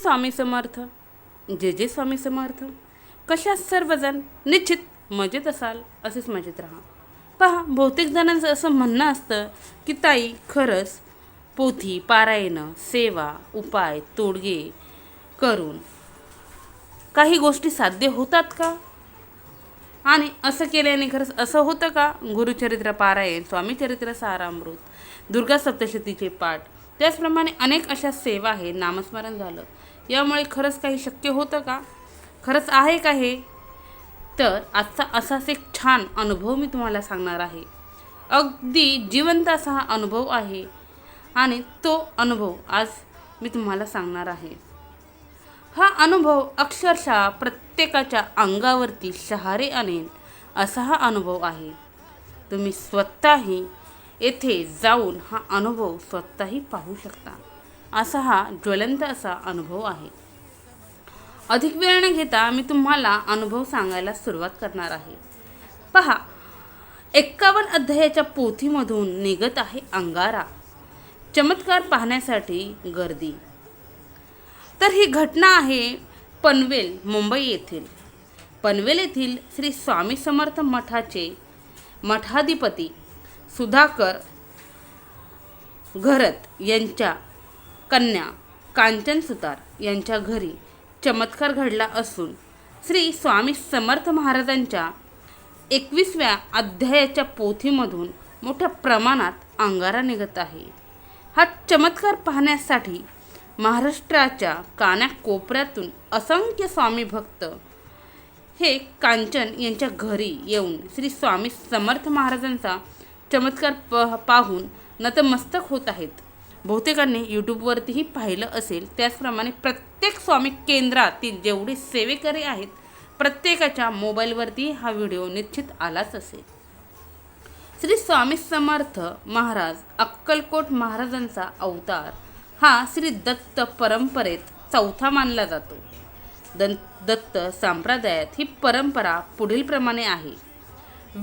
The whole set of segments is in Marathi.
स्वामी समर्थ जे जे स्वामी समर्थ कशा सर्वजण निश्चित मजेत असाल असेच मजेत राहा. पहा बहुतेक जणांचं असं म्हणणं असतं की ताई खरंच पोथी पारायणं सेवा उपाय तोडगे करून काही गोष्टी साध्य होतात का? आणि असं केल्याने खरंच असं होतं का? गुरुचरित्र पारायण स्वामीचरित्र सारामृत दुर्गा सप्तशतीचे पाठ. त्याचप्रमाणे अनेक अशा सेवा आहे नामस्मरण झालं. यामुळे खरंच काही शक्य होतं का? खरंच आहे का हे? तर आजचा असाच एक छान अनुभव मी तुम्हाला सांगणार आहे. अगदी जिवंत असा हा अनुभव आहे आणि तो अनुभव आज मी तुम्हाला सांगणार आहे. हा अनुभव अक्षरशः प्रत्येकाच्या अंगावरती शहारे आणेल असा हा अनुभव आहे. तुम्ही स्वतःही येथे जाऊन हा अनुभव स्वतःही पाहू शकता. असा हा ज्वलंत असा अनुभव आहे. अधिक वेळ न घेता मी तुम्हाला अनुभव सांगायला सुरुवात करणार आहे. पहा एक्कावन्न अध्यायाच्या पोथीमधून निघत आहे अंगारा. चमत्कार पाहण्यासाठी गर्दी. तर ही घटना आहे पनवेल मुंबई येथील. पनवेल येथील श्री स्वामी समर्थ मठाचे मठाधिपती सुधाकर घरत यांच्या कन्या कांचन सुतार यांच्या घरी चमत्कार घडला असून श्री स्वामी समर्थ महाराजांच्या एकवीसव्या अध्यायाच्या पोथीमधून मोठ्या प्रमाणात अंगारा निघत आहे. हा चमत्कार पाहण्यासाठी महाराष्ट्राच्या कानाकोपऱ्यातून असंख्य स्वामी भक्त हे कांचन यांच्या घरी येऊन श्री स्वामी समर्थ महाराजांचा चमत्कार प पाहून नतमस्तक होत आहेत. बहुतेकांनी यूट्यूबवरतीही पाहिलं असेल. त्याचप्रमाणे प्रत्येक स्वामी केंद्रातील जेवढे सेवेकरी आहेत प्रत्येकाच्या मोबाईलवरती हा व्हिडिओ निश्चित आलाच असेल. श्री स्वामी समर्थ महाराज अक्कलकोट महाराजांचा अवतार हा श्री दत्त परंपरेत चौथा मानला जातो. दं दत्त संप्रदायात ही परंपरा पुढीलप्रमाणे आहे.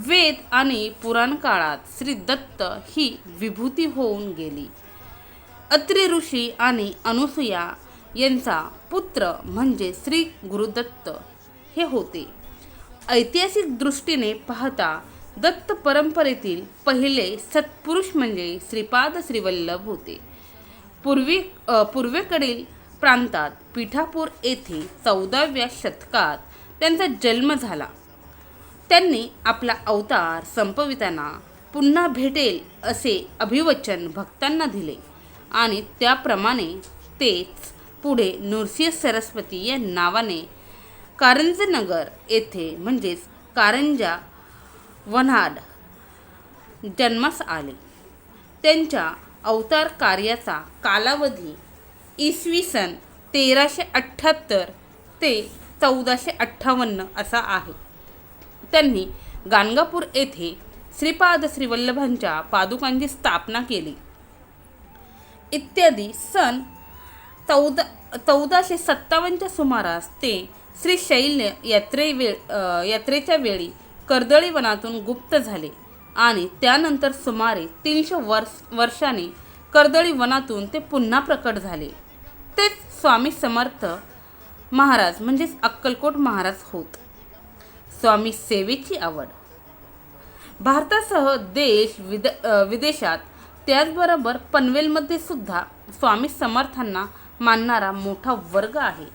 वेद आणि पुराण काळात श्री दत्त ही विभूती होऊन गेली. अत्रि ऋषी आणि अनुसूया यांचा पुत्र म्हणजे श्री गुरुदत्त. हे होते. ऐतिहासिक दृष्टीने पाहता दत्त परंपरेतील पहिले सत्पुरुष म्हणजे श्रीपाद श्रीवल्लभ होते. पूर्वी पूर्वेकडील प्रांतात पिठापूर येथे चौदाव्या शतकात त्यांचा जन्म झाला. त्यांनी आपला अवतार संपविताना पुन्हा भेटेल असे अभिवचन भक्तांना दिले. आणि त्याप्रमाणे तेच पुढे नृसिंह सरस्वती या नावाने कारंजनगर येथे म्हणजेच कारंजा वन्हाड जन्मास आले. त्यांच्या अवतार कार्याचा कालावधी इसवी सन तेराशे अठ्ठ्याहत्तर ते चौदाशे अठ्ठावन्न असा आहे. त्यांनी गाणगापूर येथे श्रीपाद श्रीवल्लभांच्या पादुकांची स्थापना केली. इत्यादी सन चौदा चौदाशे सत्तावन्नच्या सुमारास ते श्री शैल्य यात्रे वे यात्रेच्या वेळी कर्दळीवनातून गुप्त झाले आणि त्यानंतर सुमारे तीनशे वर्ष वर्षाने कर्दळी वनातून ते पुन्हा प्रकट झाले. तेच स्वामी समर्थ महाराज म्हणजेच अक्कलकोट महाराज होत. स्वामी सेवेची आवड. भारतासह देश विद विदेशात त्याचबरोबर पनवेलमध्ये सुद्धा स्वामी समर्थांना मानणारा मोठा वर्ग आहे.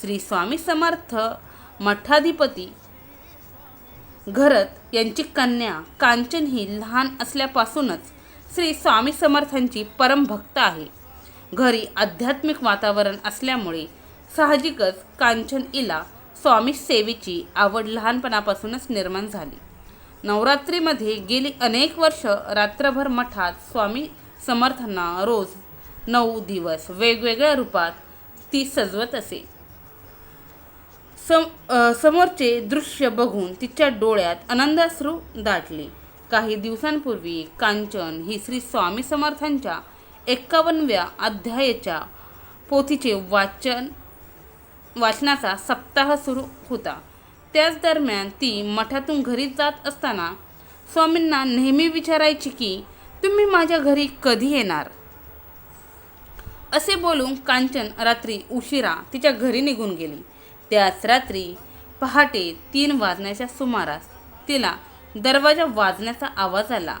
श्री स्वामी समर्थ मठाधिपती घरत यांची कन्या कांचन ही लहान असल्यापासूनच श्री स्वामी समर्थांची परमभक्त आहे. घरी आध्यात्मिक वातावरण असल्यामुळे साहजिकच कांचन इला स्वामी सेवेची आवड लहानपणापासूनच निर्माण झाली. नवरात्रीमध्ये गेली अनेक वर्ष रात्रभर मठात स्वामी समर्थांना रोज नऊ दिवस वेगवेगळ्या रूपात ती सजवत असे. सम समोरचे दृश्य बघून तिच्या डोळ्यात आनंदाश्रू दाटले. काही दिवसांपूर्वी कांचन ही श्री स्वामी समर्थांच्या एक्कावनव्या अध्यायाच्या पोथीचे वाचन वाचनाचा सप्ताह सुरू होता. त्याच दरम्यान ती मठातून घरी जात असताना स्वामींना नेहमी विचारायची की तुम्ही माझ्या घरी कधी येणार? असे बोलून कांचन रात्री उशिरा तिच्या घरी निघून गेली. त्याच रात्री पहाटे तीन वाजण्याच्या सुमारास तिला दरवाजा वाजण्याचा आवाज आला.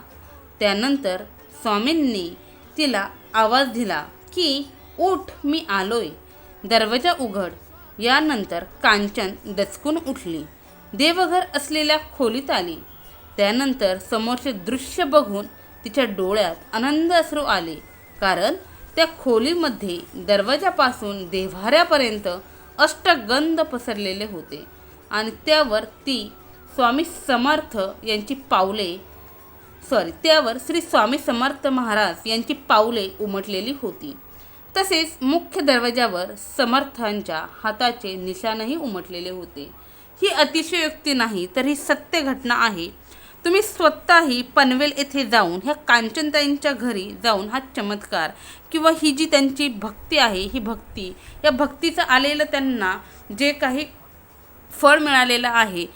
त्यानंतर स्वामींनी तिला आवाज दिला की उठ मी आलोय. दरवाजा उघड. यानंतर कांचन दचकून उठली. देवघर असलेल्या खोलीत आली. त्यानंतर समोरचे दृश्य बघून तिच्या डोळ्यात आनंद असरू आले. कारण त्या खोलीमध्ये दरवाजापासून देव्हाऱ्यापर्यंत अष्टगंध पसरलेले होते आणि त्यावर ती स्वामी समर्थ यांची पावले सॉरी त्यावर श्री स्वामी समर्थ महाराज यांची पावले उमटलेली होती. तसेच मुख्य दरवाजावर समर्थांच्या हाताचे निशाणही उमटलेले होते. ही अतिशयोक्ती नाही तर ही सत्य घटना आहे. तुम्ही स्वतःही पनवेल येथे जाऊन ह्या कांचनताईंच्या घरी जाऊन हा चमत्कार किंवा ही जी त्यांची भक्ती आहे ही भक्ती या भक्तीचं आलेलं त्यांना जे काही फळ मिळालेलं आहे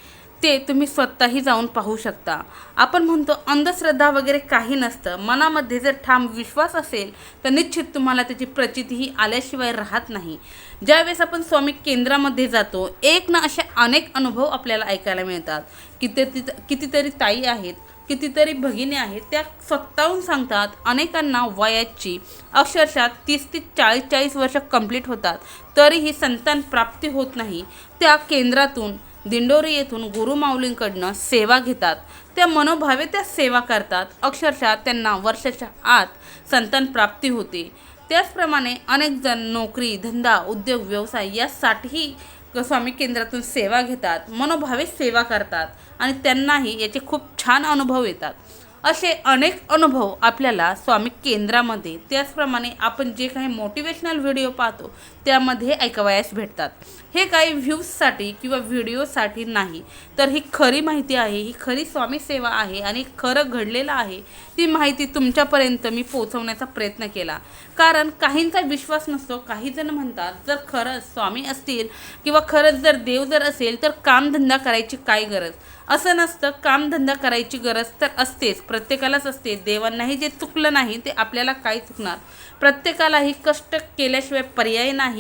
ते तुम्ही स्वतःही जाऊन पाहू शकता. आपण म्हणतो अंधश्रद्धा वगैरे काही नसतं. मनामध्ये जर ठाम विश्वास असेल तर निश्चित तुम्हाला त्याची प्रचितीही आल्याशिवाय राहत नाही. ज्यावेळेस आपण स्वामी केंद्रामध्ये जातो एक ना असे अनेक अनुभव आपल्याला ऐकायला मिळतात. किती कितीतरी ताई आहेत कितीतरी भगिनी आहेत त्या स्वतःहून सांगतात अनेकांना वयाची अक्षरशः तीस ते चाळीस चाळीस वर्ष कंप्लीट होतात. तरीही संतान प्राप्ती होत नाही. त्या केंद्रातून दिंडोरी येथून गुरुमाऊलींकडनं सेवा घेतात. त्या मनोभावे त्या सेवा करतात. अक्षरशः त्यांना वर्षाच्या आत संतान प्राप्ती होते. त्याचप्रमाणे अनेक जण नोकरी धंदा उद्योग व्यवसाय यासाठीही स्वामी केंद्रातून सेवा घेतात. मनोभावे सेवा करतात आणि त्यांनाही याचे खूप छान अनुभव येतात. असे अनेक अनुभव आपल्याला स्वामी केंद्रामध्ये. त्याचप्रमाणे आपण जे काही मोटिवेशनल व्हिडिओ पाहतो त्यामध्ये ऐकवयास भेटतात. हे काही व्ह्यूजसाठी किंवा व्हिडिओसाठी नाही. तर ही खरी माहिती आहे ही खरी स्वामी सेवा आहे आणि खरं घडलेलं आहे ती माहिती तुमच्यापर्यंत मी पोहोचवण्याचा प्रयत्न केला. कारण काहींचा विश्वास नसतो काही जण म्हणतात जर खरंच स्वामी असतील किंवा खरंच जर देव जर असेल तर कामधंदा करायची काय गरज? असं नसतं कामधंदा करायची गरज तर असतेच प्रत्येकालाच असते. देवांनाही जे चुकलं नाही ते आपल्याला काय चुकणार? प्रत्येकालाही कष्ट केल्याशिवाय पर्याय नाही.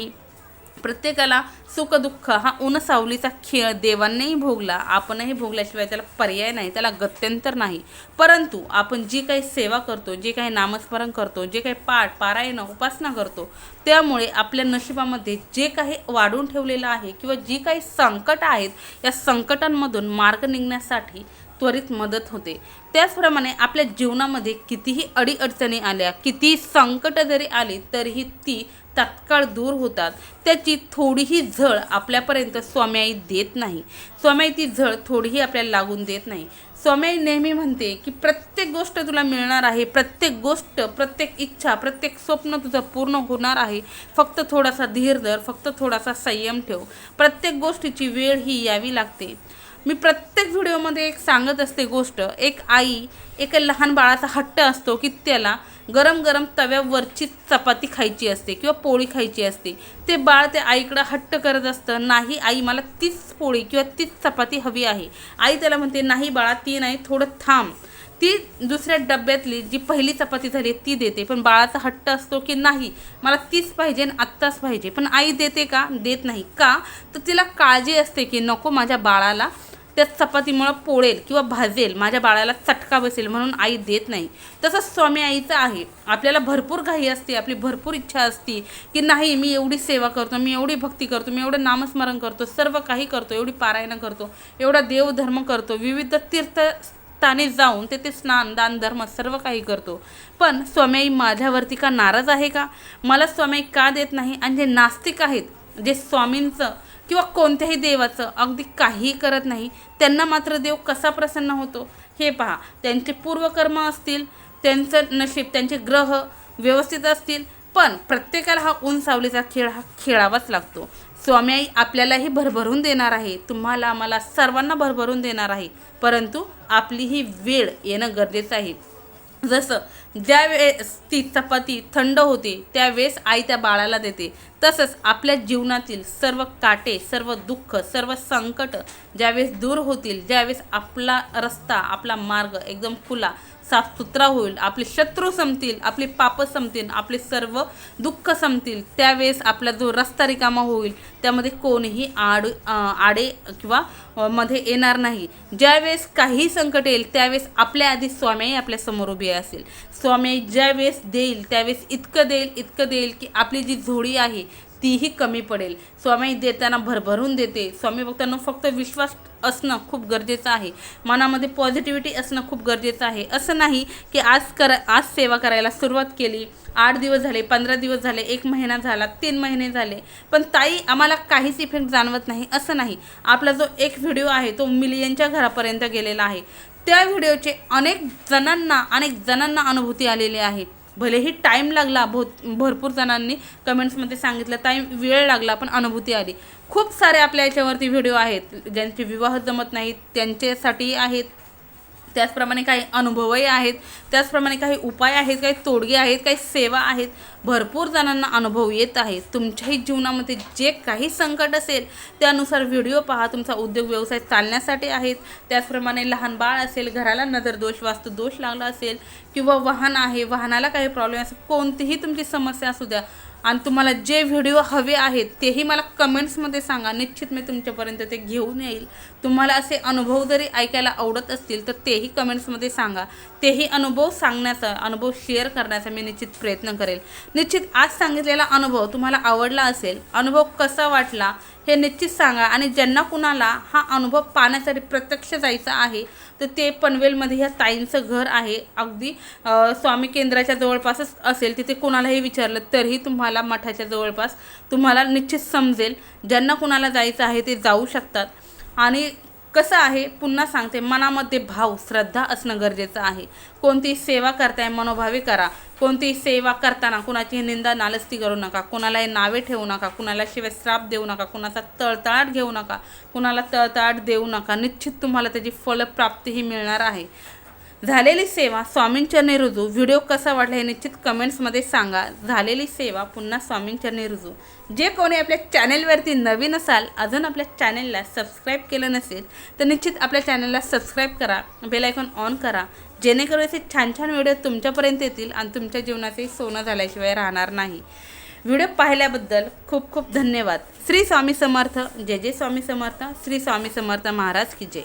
प्रत्येकाला सुखदुःख हा उनसावलीचा खेळ देवांनाही भोगला आपणही भोगल्याशिवाय त्याला पर्याय नाही त्याला गत्यंतर नाही. परंतु आपण जी काही सेवा करतो जे काही नामस्मरण करतो जे काही पाठ पारायण उपासना करतो त्यामुळे आपल्या नशिबामध्ये जे काही वाढून ठेवलेलं आहे किंवा जी काही संकट आहेत या संकटांमधून मार्ग निघण्यासाठी त्वरित मदत होते. त्याचप्रमाणे आपल्या जीवनामध्ये कितीही अडीअडचणी आल्या कितीही संकट जरी आली तरीही ती तात्काळ दूर होतात. त्याची थोडीही झळ आपल्यापर्यंत स्वाम्याई देत नाही. स्वाम्याई ती झळ थोडीही आपल्याला लागून देत नाही. स्वाम्याई नेहमी म्हणते की प्रत्येक गोष्ट तुला मिळणार आहे. प्रत्येक गोष्ट प्रत्येक इच्छा प्रत्येक स्वप्न तुझं पूर्ण होणार आहे. फक्त थोडासा धीर धर. फक्त थोडासा संयम ठेव. प्रत्येक गोष्टीची वेळ ही यावी लागते. मी प्रत्येक व्हिडिओमध्ये एक सांगत असते गोष्ट. एक आई एका लहान बाळाचा हट्ट असतो की त्याला गरम गरम तव्यावरची चपाती खायची असते किंवा पोळी खायची असते. ते बाळ ते आईकडं हट्ट करत असतं नाही आई मला तीच पोळी किंवा तीच चपाती हवी आहे. आई त्याला म्हणते नाही बाळा ती नाही थोडं थांब. ती दुसऱ्या डब्यातली जी पहिली चपाती झाली ती देते. पण बाळाचा हट्ट असतो की नाही मला तीच पाहिजे आणि आत्ताच पाहिजे. पण आई देते का? देत नाही. का? तर तिला काळजी असते की नको माझ्या बाळाला त्या चपातीमुळं पोळेल किंवा भाजेल माझ्या बाळाला चटका बसेल म्हणून आई देत नाही. तसंच स्वामी आईचं आहे. आपल्याला भरपूर घाई असते आपली भरपूर इच्छा असते की नाही मी एवढी सेवा करतो मी एवढी भक्ती करतो मी एवढं नामस्मरण करतो सर्व काही करतो एवढी पारायणं करतो एवढा देवधर्म करतो विविध तीर्थ स्थाने जाऊन तेथे स्नान दान धर्म सर्व काही करतो. पण स्वामी माझ्यावरती का नाराज आहे का? मला स्वामी का देत नाही? आणि जे नास्तिक आहेत जे स्वामींचं किंवा कोणत्याही देवाचं अगदी काहीही करत नाही त्यांना मात्र देव कसा प्रसन्न होतो? हे पहा. त्यांचे पूर्वकर्म असतील त्यांचं नशीब त्यांचे ग्रह व्यवस्थित असतील पण प्रत्येकाला हा ऊन सावलीचा खेळ हा खेळावाच लागतो. स्वामी आई आपल्यालाही भरभरून देणार आहे. तुम्हाला आम्हाला सर्वांना भरभरून देणार आहे. परंतु आपली ही वेळ येणं गरजेचं आहे. जसं ज्यावेळेस ती चपाती थंड होते त्यावेळेस आई त्या बाळाला देते. तसंच आपल्या जीवनातील सर्व काटे सर्व दुःख सर्व संकट ज्यावेळेस दूर होतील ज्यावेळेस आपला रस्ता आपला मार्ग एकदम खुला साफसुथरा होईल आपले शत्रू संपतील आपली पापं संपतील आपले सर्व दुःख संपतील त्यावेळेस आपला जो रस्ता रिकामा होईल त्यामध्ये कोणीही आड आडे किंवा मध्ये येणार नाही. ज्यावेळेस काही संकट येईल त्यावेळेस आपल्या आधी स्वामी आपल्यासमोर उभी असेल. स्वामी ज्यावेळेस देईल त्यावेळेस इतकं देईल इतकं देईल की आपली जी झोडी आहे तीही कमी पडेल. स्वामी देताना भरभरून देते. स्वामी भक्तांना फक्त विश्वास असणं खूप गरजेचं आहे. मनामध्ये पॉझिटिव्हिटी असणं खूप गरजेचं आहे. असं नाही की आज करा आज सेवा करायला सुरुवात केली आठ दिवस झाले पंधरा दिवस झाले एक महिना झाला तीन महिने झाले. पण ताई आम्हाला काहीच इफेक्ट जाणवत नाही. असं नाही. आपला जो एक व्हिडिओ आहे तो मिलियनच्या घरापर्यंत गेलेला आहे. त्या व्हिडिओचे अनेक जणांना अनेक जणांना अनुभूती आलेली आहे. भलेही टाईम लागला बहुत भरपूर जणांनी कमेंट्समध्ये सांगितलं टाईम वेळ लागला पण अनुभूती आली. खूप सारे आपल्या याच्यावरती व्हिडिओ आहेत ज्यांचे विवाह जमत नाहीत त्यांच्यासाठी आहेत त्याचप्रमाणे काही अनुभवही आहेत त्याचप्रमाणे काही उपाय आहेत काही तोडगे आहेत काही सेवा आहेत. भरपूर जणांना अनुभव येत आहे तुमच्याही जीवनामध्ये जे काही संकट असेल त्यानुसार व्हिडिओ पहा. तुमचा उद्योग व्यवसाय चालण्यासाठी आहेत. त्याचप्रमाणे लहान बाळ असेल घराला नजर दोष वास्तू दोष लागला असेल किंवा वाहन आहे वाहनाला काही प्रॉब्लेम असेल कोणतीही तुमची समस्या असू द्या. आणि तुम्हाला जे व्हिडिओ हवे आहेत तेही मला कमेंट्समध्ये सांगा. निश्चित मी तुमच्यापर्यंत ते घेऊन येईल. तुम्हाला असे अनुभव जरी ऐकायला आवडत असतील तर तेही कमेंट्समध्ये सांगा. तेही अनुभव सांगण्याचा अनुभव शेअर करण्याचा मी निश्चित प्रयत्न करेल. निश्चित आज सांगितलेला अनुभव तुम्हाला आवडला असेल अनुभव कसा वाटला हे निश्चित सांगा. आणि ज्यांना कुणाला हा अनुभव पाहण्यासाठी प्रत्यक्ष जायचं आहे तर ते पनवेलमध्ये ह्या ताईंचं घर आहे. अगदी स्वामी केंद्राच्या जवळपासच असेल तिथे कुणालाही विचारलं तरीही तुम्हाला मठाच्या जवळपास तुम्हाला निश्चित समजेल. ज्यांना कुणाला जायचं आहे ते जाऊ शकतात. आणि कसं आहे पुन्हा सांगते मनामध्ये भाव श्रद्धा असणं गरजेचं आहे. कोणती सेवा करताय मनोभावी करा. कोणती सेवा करताना कुणाची निंदा नालस्ती करू नका. कुणालाही नावे ठेवू नका. कुणाला शिवाय श्राप देऊ नका. कुणाचा तळतळाट घेऊ नका. कुणाला तळतळाट देऊ नका. निश्चित तुम्हाला त्याची फलप्राप्तीही मिळणार आहे. झालेली सेवा स्वामींचरणी रुजू. व्हिडिओ कसा वाटला हे निश्चित कमेंट्समध्ये सांगा. झालेली सेवा पुन्हा स्वामींचरणी रुजू. जे कोणी आपल्या चॅनेलवरती नवीन असाल अजून आपल्या चॅनेलला सबस्क्राईब केलं नसेल तर निश्चित आपल्या चॅनेलला सबस्क्राईब करा बेलायकॉन ऑन करा. जेणेकरून असे छान छान व्हिडिओ तुमच्यापर्यंत येतील आणि तुमच्या जीवनाचे सोनं झाल्याशिवाय राहणार नाही. व्हिडिओ पाहिल्याबद्दल खूप खूप धन्यवाद. श्री स्वामी समर्थ. जय जय स्वामी समर्थ. श्री स्वामी समर्थ महाराज की जय.